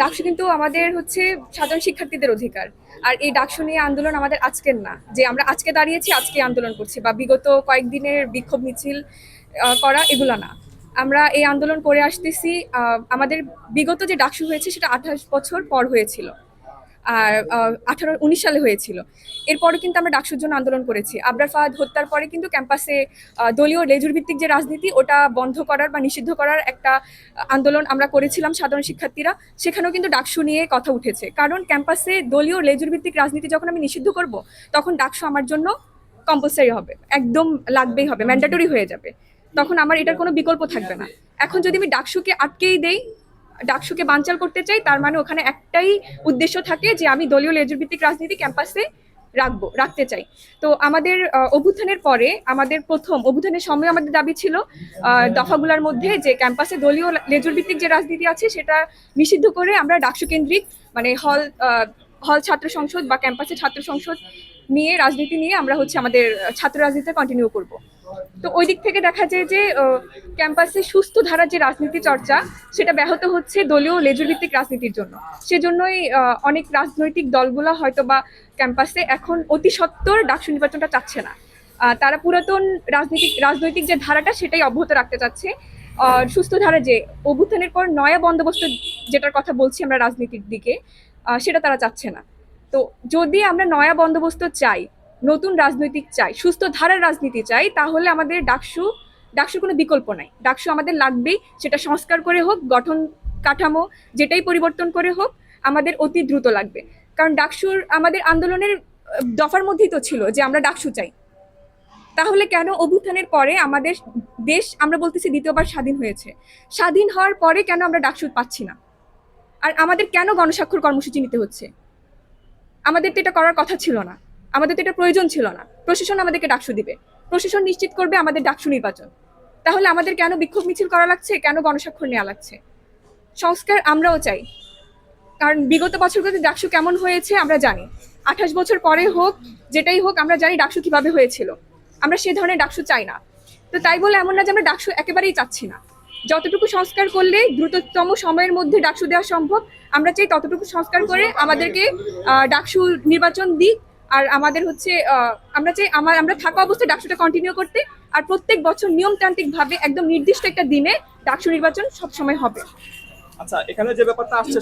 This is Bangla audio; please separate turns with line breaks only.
ডাকসু কিন্তু আমাদের হচ্ছে সাধারণ শিক্ষার্থীদের অধিকার। আর এই ডাকসু নিয়ে আন্দোলন আমাদের আজকের না। যে আমরা আজকে দাঁড়িয়েছি আজকে আন্দোলন করছি বা বিগত কয়েকদিনের বিক্ষোভ মিছিল করা এগুলো না। আমরা এই আন্দোলন করে আসতেছি আমাদের বিগত যে ডাকসু হয়েছে সেটা আঠাশ বছর পর হয়েছিল। আর আঠারো উনিশ সালে হয়েছিল। এরপরে কিন্তু আমরা ডাকসুর জন্য আন্দোলন করেছি। আবরার ফাহাদ হত্যার পরে কিন্তু ক্যাম্পাসে দলীয় লেজুর ভিত্তিক যে রাজনীতি ওটা বন্ধ করার বা নিষিদ্ধ করার একটা আন্দোলন আমরা করেছিলাম সাধারণ শিক্ষার্থীরা। সেখানেও কিন্তু ডাকসু নিয়ে কথা উঠেছে। কারণ ক্যাম্পাসে দলীয় লেজুর ভিত্তিক রাজনীতি যখন আমি নিষিদ্ধ করব তখন ডাকসু আমার জন্য কম্পালসারি হবে। একদম লাগবেই হবে ম্যান্ডেটরি হয়ে যাবে। তখন আমার এটার কোনো বিকল্প থাকবে না। এখন যদি আমি ডাকসুকে আটকেই দেই ডাকসুকে বানচাল করতে চাই, তার মানে ওখানে একটাই উদ্দেশ্য থাকে যে আমি দলীয় লেজুর ভিত্তিক রাজনীতি ক্যাম্পাসে রাখব, রাখতে চাই। তো আমাদের অভ্যুত্থানের পরে আমাদের প্রথম, অভ্যুত্থানের সময় আমাদের দাবি ছিল দফাগুলোর মধ্যে যে ক্যাম্পাসে দলীয় লেজুর ভিত্তিক যে রাজনীতি আছে সেটা নিষিদ্ধ করে আমরা ডাকসু কেন্দ্রিক মানে হল হল ছাত্র সংসদ বা ক্যাম্পাসে ছাত্র সংসদ নিয়ে, রাজনীতি নিয়ে আমরা হচ্ছে আমাদের ছাত্র রাজনীতি কন্টিনিউ করব। তো ওই দিক থেকে দেখা যায় যে ক্যাম্পাসে সুস্থ ধারার যে রাজনীতি চর্চা, সেটা ব্যাহত হচ্ছে দলীয় লেজুর ভিত্তিক রাজনীতির জন্য। সেজন্যই অনেক রাজনৈতিক দলগুলো হয়তো বা ক্যাম্পাসে এখন অতি সত্বর ডাকসু নির্বাচনটা চাচ্ছে না। তারা পুরাতন রাজনৈতিক রাজনৈতিক যে ধারাটা, সেটাই অব্যাহত রাখতে চাচ্ছে। সুস্থ ধারা যে, অভ্যুত্থানের পর নয়া বন্দোবস্ত যেটার কথা বলছি আমরা রাজনীতির দিকে সেটা তারা চাচ্ছে না। তো যদি আমরা নয়া বন্দোবস্ত চাই নতুন রাজনৈতিক চাই, সুস্থ ধারার রাজনীতি চাই, তাহলে আমাদের ডাকসু, ডাকসুর কোনো বিকল্প নাই। ডাকসু আমাদের লাগবেই, সেটা সংস্কার করে হোক, গঠন কাঠামো যেটাই পরিবর্তন করে হোক, আমাদের অতি দ্রুত লাগবে। কারণ ডাকসুর আমাদের আন্দোলনের দফার মধ্যেই তো ছিল যে আমরা ডাকসু চাই। তাহলে কেন অভ্যুত্থানের পরে আমাদের দেশ, আমরা বলতেছি দ্বিতীয়বার স্বাধীন হয়েছে। স্বাধীন হওয়ার পরে কেন আমরা ডাকসু পাচ্ছি না? আর আমাদের কেন গণস্বাক্ষর কর্মসূচি নিতে হচ্ছে? আমাদের তো এটা করার কথা ছিল না। আমাদের তো এটা প্রয়োজন ছিল না। প্রশাসন আমাদেরকে ডাকসু দিবে। প্রশাসন নিশ্চিত করবে আমাদের ডাকসু নির্বাচন। তাহলে আমাদের কেন বিক্ষোভ মিছিল করা লাগছে? কেন গণস্বাক্ষর নেওয়া লাগছে? সংস্কার আমরাও চাই। কারণ বিগত বছরগুলোতে ডাকসু কেমন হয়েছে আমরা জানি। আঠাশ বছর পরে হোক, যেটাই হোক, আমরা জানি ডাকসু কীভাবে হয়েছিল। আমরা সে ধরনের ডাকসু চাই না। তো তাই বলে এমন না যে আমরা ডাকসু একেবারেই চাচ্ছি না। যতটুকু সংস্কার করলে দ্রুততম সময়ের মধ্যে ডাকসু দেওয়া সম্ভব, আমরা চাই ততটুকু সংস্কার করে আমাদেরকে ডাকসু নির্বাচন দিক। আর আমাদের হচ্ছে আমরা চাই আমার, আমরা থাকা অবস্থায় ডাকসুটা কন্টিনিউ করতে, আর প্রত্যেক বছর নিয়মতান্ত্রিক ভাবে একদম নির্দিষ্ট একটা দিনে ডাকসু নির্বাচন সবসময় হবে।
আচ্ছা এখানে যে ব্যাপারটা আসছে